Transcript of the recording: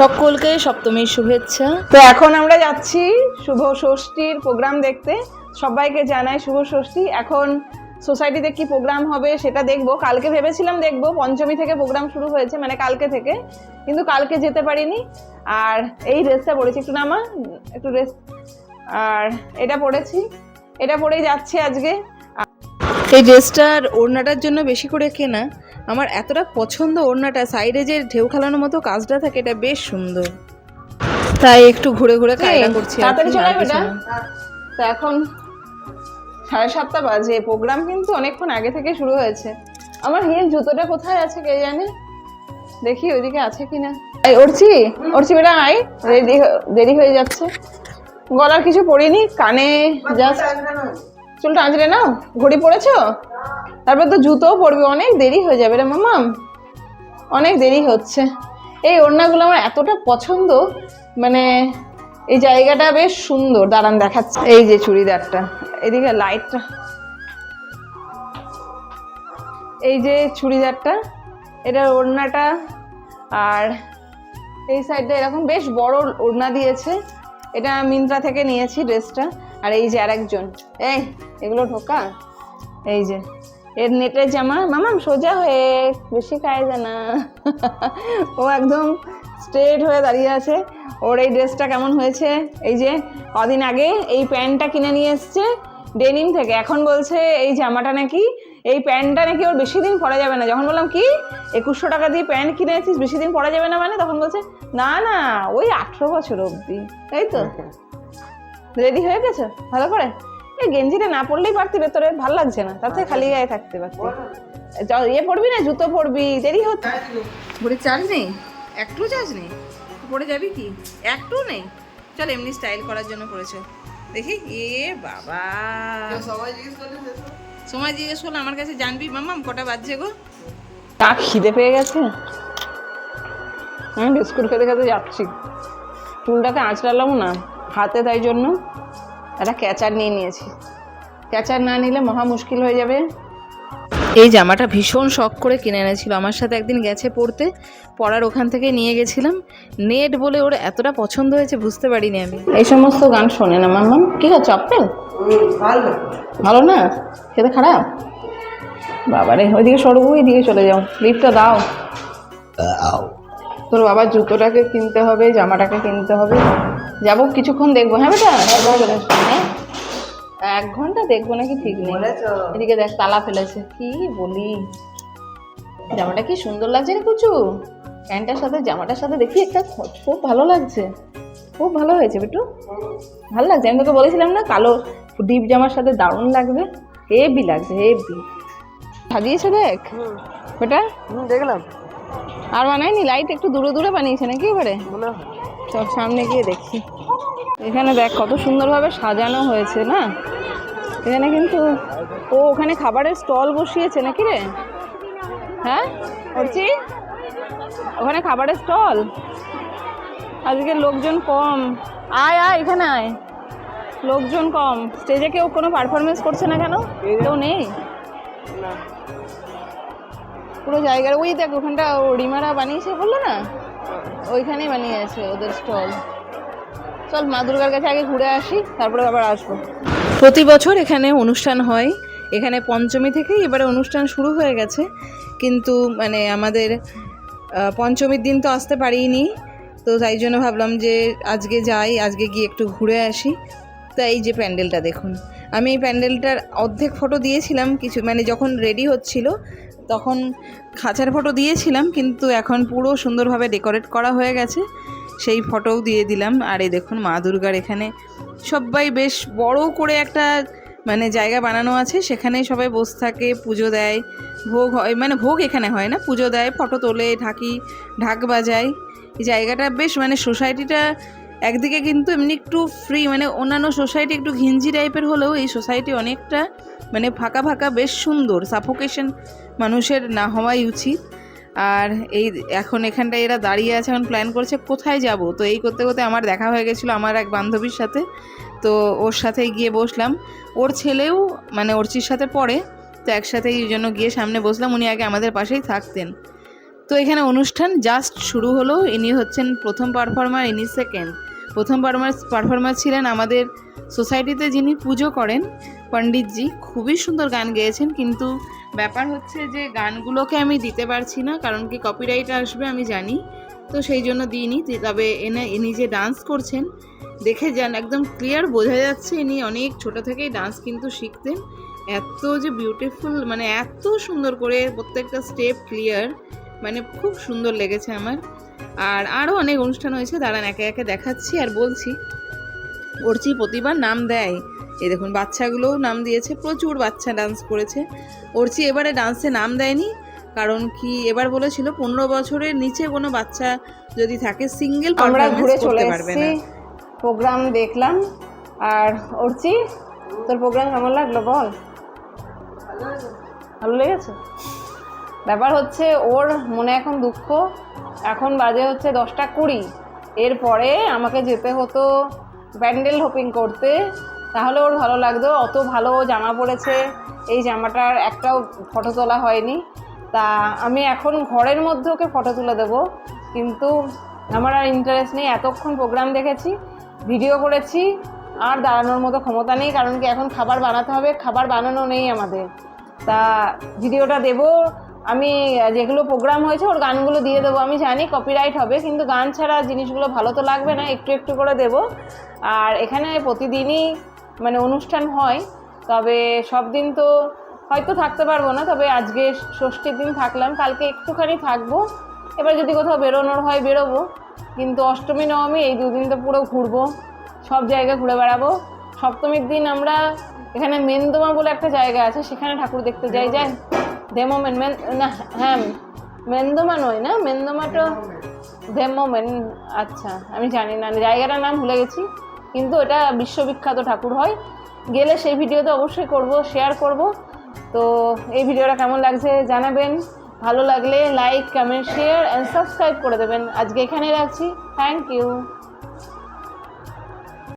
সকলকে সপ্তমীর শুভেচ্ছা। তো এখন আমরা যাচ্ছি শুভ ষষ্ঠীর প্রোগ্রাম দেখতে। সবাইকে জানাই শুভ ষষ্ঠী। এখন সোসাইটিতে কি প্রোগ্রাম হবে সেটা দেখব। কালকে ভেবেছিলাম দেখব পঞ্চমী থেকে প্রোগ্রাম শুরু হয়েছে মানে কালকে থেকে। কিন্তু কালকে যেতে পারিনি। আর এই ড্রেসটা পরেছি। একটু নামা একটু ড্রেস আর এটা পরেছি। এটা পরেই যাচ্ছি আজকে। এই ড্রেসটার ওড়নাটার জন্য বেশি করে কেনা। আমার এতটা পছন্দ ওড়নাটা সাইডে যে ঢেউ খেলানোর মতো কাজটা থাকে এটা বেশ সুন্দর। তাই একটু ঘুরে ঘুরে কায়দা করছি তাড়াতাড়ি চলে। তো এখন সাড়ে সাতটা বাজে প্রোগ্রাম কিন্তু অনেকক্ষণ আগে থেকে শুরু হয়েছে। আমার হিল জুতোটা কোথায় আছে কে জানে? দেখি ওইদিকে আছে কিনা। এই উঠছি উঠছি বেটা আই রেডি দেরি হয়ে যাচ্ছে। গলার কিছু পরিনি কানে জাস্ট চুলটা আঁচড়ে নাও। ঘড়ি পড়েছো? তারপর তো জুতোও পরবি, অনেক দেরি হয়ে যাবে রে মামাম অনেক দেরি হচ্ছে। এই ওড়নাগুলো আমার এতটা পছন্দ মানে এই জায়গাটা বেশ সুন্দর। দাঁড়ান, দেখাচ্ছে। এই যে চুড়িদারটা, এদিকে লাইটটা। এই যে চুড়িদারটা, এটার ওড়নাটা, আর এই সাইডটা এরকম বেশ বড় ওড়না দিয়েছে। এটা মিন্ত্রা থেকে নিয়েছি ড্রেসটা, আর এই যে আরেকজন। এই, এগুলো ঢোকা। এই যে এর নেটের জামা? মামাম সোজা হয়ে বেশি কায়দা না। ও একদম স্ট্রেট হয়ে দাঁড়িয়ে আছে। ওর এই ড্রেসটা কেমন হয়েছে? এই যে কদিন আগে এই প্যান্টটা কিনে নিয়ে এসছে ডেনিম থেকে। এখন বলছে এই জামাটা নাকি এই প্যান্টটা নাকি ওর বেশি দিন পরা যাবে না। যখন বললাম কি? একুশশো টাকা দিয়ে প্যান্ট কিনে এনেছিস বেশি দিন পরা যাবে না মানে? তখন বলছে না না ওই আঠেরো বছর অবধি। তাই তো। রেডি হয়ে গেছো? ভালো করে? এই গেঞ্জিটা না পরলেই পারতি ভেতরে ভালো লাগছে না। থেকে খালি গায়ে থাকতে পারতি। ইয়ে পরবি না জুতো পরবি দেরি হচ্ছে ঘুরে চার্জ নেই? একটু চার্জ নেই? পড়ে যাবি কি? একটু নেই? চল এমনি স্টাইল করার জন্য পড়েছো। দেখি এ বাবা। সময় জিজ্ঞেস করল আমার কাছে জানবি। মাম্মাম কটা বাজছে গো? তা খিদে পেয়ে গেছে? আমি বিস্কুট খেতে খেতে যাচ্ছি। চুলটাকে আঁচড়ালাম না হাতে তাই জন্য। একটা ক্যাচার নিয়ে নিয়েছি। ক্যাচার না নিলে মহা মুশকিল হয়ে যাবে। এই জামাটা ভীষণ শখ করে কিনে এনেছিল। আমার সাথে একদিন গেছে পড়তে পড়ার ওখান থেকে নিয়ে গেছিলাম। নেট বলে ওর এতটা পছন্দ হয়েছে বুঝতে পারিনি আমি। এই সমস্ত গান শোনে না মাম্মাম কি হচ্ছে আপেল ভালো না? খেতে খারাপ? বাবারে ওইদিকে সরবো ওইদিকে চলে যাও। লিফটটা দাও। তোর বাবার জুতোটাকে কিনতে হবে জামাটাকে কিনতে হবে। যাব কিছুক্ষণ দেখব। হ্যাঁ বেটা? এক ঘণ্টা দেখব নাকি ঠিক নেই? এদিকে দেখ তালা ফেলেছে। কি বলি? জামাটা কি সুন্দর লাগছে রে কুচু? প্যান্টটার সাথে জামাটার সাথে দেখি একটা খুব ভালো লাগছে। খুব ভালো হয়েছে বেটু। ভালো লাগছে। আমি তোকে বলেছিলাম না কালো ডিপ জামার সাথে দারুণ লাগবে। হেভি লাগছে হেভি। সাজিয়েছে দেখ। বেটা? দেখলাম। আর বানায়নি? লাইট একটু দূরে দূরে বানিয়েছে নাকি এবারে? মনে হয়। চল সামনে গিয়ে দেখি। এখানে দেখ কত সুন্দরভাবে সাজানো হয়েছে, না? এখানে কিন্তু ও ওখানে খাবারের স্টল বসিয়েছে নাকি রে? হ্যাঁ? করছি ওখানে খাবারের স্টল? আজকে লোকজন কম। আয় আয়, এখানে আয়। লোকজন কম। স্টেজে কেউ কোনো পারফরমেন্স করছে না কেন? কেউ নেই? পুরো জায়গার ওই দেখ, ওখানটা ও রিমারা বানিয়েছে বলল না? ওইখানেই বানিয়েছে ওদের স্টল। চল, মা দুর্গার কাছে আগে ঘুরে আসি, তারপরে আবার আসব। প্রতি বছর এখানে অনুষ্ঠান হয়। এখানে পঞ্চমী থেকেই এবারে অনুষ্ঠান শুরু হয়ে গেছে। কিন্তু মানে আমাদের পঞ্চমীর দিন তো আসতে পারিনি। তো তাই জন্য ভাবলাম যে, আজকে যাই, আজকে গিয়ে একটু ঘুরে আসি। তাই এই যে প্যান্ডেলটা দেখুন। আমি এই প্যান্ডেলটার অর্ধেক ফটো দিয়েছিলাম, কিছু মানে যখন রেডি হচ্ছিল, তখন খাঁচার ফটো দিয়েছিলাম, কিন্তু এখন পুরো সুন্দরভাবে ডেকোরেট করা হয়ে গেছে। সেই ফটোও দিয়ে দিলাম। আর এই দেখুন মা দুর্গার এখানে সবাই বেশ বড় করে একটা মানে জায়গা বানানো আছে। সেখানেই সবাই বসে থাকে, পুজো দেয়। ভোগ হয় মানে ভোগ এখানে হয় না, পুজো দেয় ফটো তোলে, ঢাকি, ঢাক বাজায়। এই জায়গাটা বেশ মানে সোসাইটিটা একদিকে কিন্তু এমনি একটু ফ্রি মানে অন্যান্য সোসাইটি একটু ঘিঞ্জি টাইপের হলেও এই সোসাইটি অনেকটা মানে ফাঁকা ফাঁকা বেশ সুন্দর সাফোকেশন মানুষের না হওয়াই উচিত। আর এই এখন এখানটায় এরা দাঁড়িয়ে আছে, এখন প্ল্যান করছে কোথায় যাব? তো এই করতে করতে আমার দেখা হয়ে গেছিল আমার এক বান্ধবীর সাথে। তো ওর সাথে গিয়ে বসলাম। ওর ছেলেও মানে ওরচির সাথে পড়ে, তো একসাথেই এই জন্য গিয়ে সামনে বসলাম, উনি আগে আমাদের পাশেই থাকতেন। তো এখানে অনুষ্ঠান জাস্ট শুরু হলো, ইনি হচ্ছেন প্রথম পারফর্মার ইনি সেকেন্ড প্রথম পারফর্মার ছিলেন আমাদের সোসাইটিতে যিনি পুজো করেন, পণ্ডিতজি, খুবই সুন্দর গান গেয়েছেন। কিন্তু ব্যাপার হচ্ছে যে গানগুলোকে আমি দিতে পারছি না, কারণ কি কপিরাইট আসবে আমি জানি। তো সেই জন্য দিইনি তবে এনে ইনি যে ডান্স করছেন, দেখে যান একদম ক্লিয়ার বোঝা যাচ্ছে ইনি অনেক ছোট থেকেই ডান্স কিন্তু শিখতেন। এত যে বিউটিফুল মানে এত সুন্দর করে প্রত্যেকটা স্টেপ ক্লিয়ার মানে খুব সুন্দর লেগেছে আমার। আর আরও অনেক অনুষ্ঠান হয়েছে দাঁড়ান একে একে দেখাচ্ছি আর বলছি। অর্চি প্রতিবার নাম দেয়। এই দেখুন বাচ্চাগুলোও নাম দিয়েছে প্রচুর বাচ্চা ডান্স করেছে। অর্চি এবারে ডান্সে নাম দেয়নি কারণ কি এবার বলেছিল পনেরো বছরের নিচে কোনো বাচ্চা যদি থাকে সিঙ্গেল আমরা ঘুরে চলে পারবে না। প্রোগ্রাম দেখলাম। আর অর্চি তোর প্রোগ্রাম কেমন লাগল বল? ভালো লেগেছে? ব্যাপার হচ্ছে ওর মনে এখন দুঃখ। এখন বাজে হচ্ছে দশটা কুড়ি। এরপরে আমাকে যেতে হতো ব্যান্ডেল হোপিং করতে। তাহলে ওর ভালো লাগতো, অত ভালো জামা পরেছে এই জামাটার একটাও ফটো তোলা হয়নি। তা আমি এখন ঘরের মধ্যে ওকে ফটো তুলে দেবো। কিন্তু আমার আর ইন্টারেস্ট নেই, এতক্ষণ প্রোগ্রাম দেখেছি ভিডিও করেছি, আর দাঁড়ানোর মতো ক্ষমতা নেই, কারণ কি এখন খাবার বানাতে হবে, খাবার বানানো নেই আমাদের। তা ভিডিওটা দেবো আমি, যেগুলো প্রোগ্রাম হয়েছে, ওর গানগুলো দিয়ে দেবো। আমি জানি কপিরাইট হবে, কিন্তু গান ছাড়া জিনিসগুলো ভালো তো লাগবে না, একটু একটু করে দেব। আর এখানে প্রতিদিনই মানে অনুষ্ঠান হয়, তবে সব দিন তো হয়তো থাকতে পারব না, তবে আজকে ষষ্ঠীর দিন থাকলাম, কালকে একটুখানি থাকব। এবার যদি কোথাও বেরোনোর হয় বেরোবো, কিন্তু অষ্টমী, নবমী, এই দুদিন তো পুরো ঘুরবো, সব জায়গায় ঘুরে বেড়াবো। সপ্তমীর দিন আমরা, এখানে মেন্দমা বলে একটা জায়গা আছে, সেখানে ঠাকুর দেখতে যাই যাই। মেন মেন না হ্যাঁ মেন্দমা নয় না? মেন্দমাটা ডেমো মেন আচ্ছা আমি জানি না জায়গাটার নাম ভুলে গেছি। কিন্তু এটা বিশ্ববিখ্যাত ঠাকুর হয়। গেলে সেই ভিডিওতে অবশ্যই করব শেয়ার করব। তো এই ভিডিওটা কেমন লাগছে জানাবেন। ভালো লাগলে like comment share and subscribe করে দেবেন। আজকে এখানেই রাখছি। Thank you